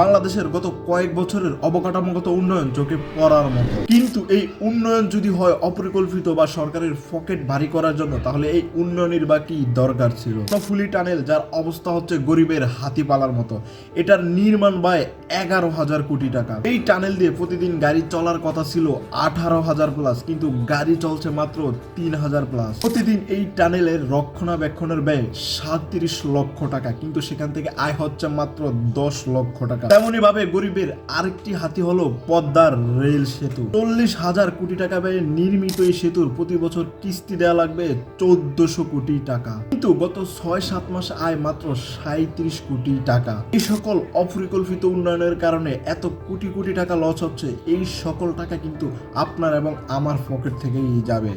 বাংলাদেশের গত কয়েক বছরের অবকাঠামোগত উন্নয়ন চোখে পড়ার মতো। কিন্তু এই উন্নয়ন যদি হয় অপরিকল্পিত বা সরকারের পকেট ভারী করার জন্য, তাহলে এই উন্নয়নের বা কি দরকার ছিল? ফুলি টানেল যার অবস্থা হচ্ছে গরিবের হাতি পালার মতো। এটার নির্মাণ ব্যয় এগারো হাজার কোটি টাকা। এই টানেল দিয়ে প্রতিদিন গাড়ি চলার কথা ছিল আঠারো হাজার প্লাস কিন্তু গাড়ি চলছে মাত্র তিন হাজার প্লাস প্রতিদিন এই টানেলের রক্ষণাবেক্ষণের ব্যয় সাতত্রিশ লক্ষ টাকা, কিন্তু সেখান থেকে আয় হচ্ছে মাত্র দশ লক্ষ টাকা। তেমনি ভাবে গরিবের আরেকটি হাতি হলো পদ্মার রেল সেতু। চল্লিশ হাজার কোটি টাকা ব্যয়ে নির্মিত এই সেতুর প্রতি বছর কিস্তি দেওয়া লাগবে চোদ্দশো কোটি টাকা। কিন্তু গত ছয় সাত মাস আয় মাত্র সাঁত্রিশ কোটি টাকা। এই সকল অপরিকল্পিত উন্নয়নের কারণে এত কোটি কোটি টাকা লস হচ্ছে। এই সকল টাকা কিন্তু আপনার এবং আমার পকেট থেকেই যাবে।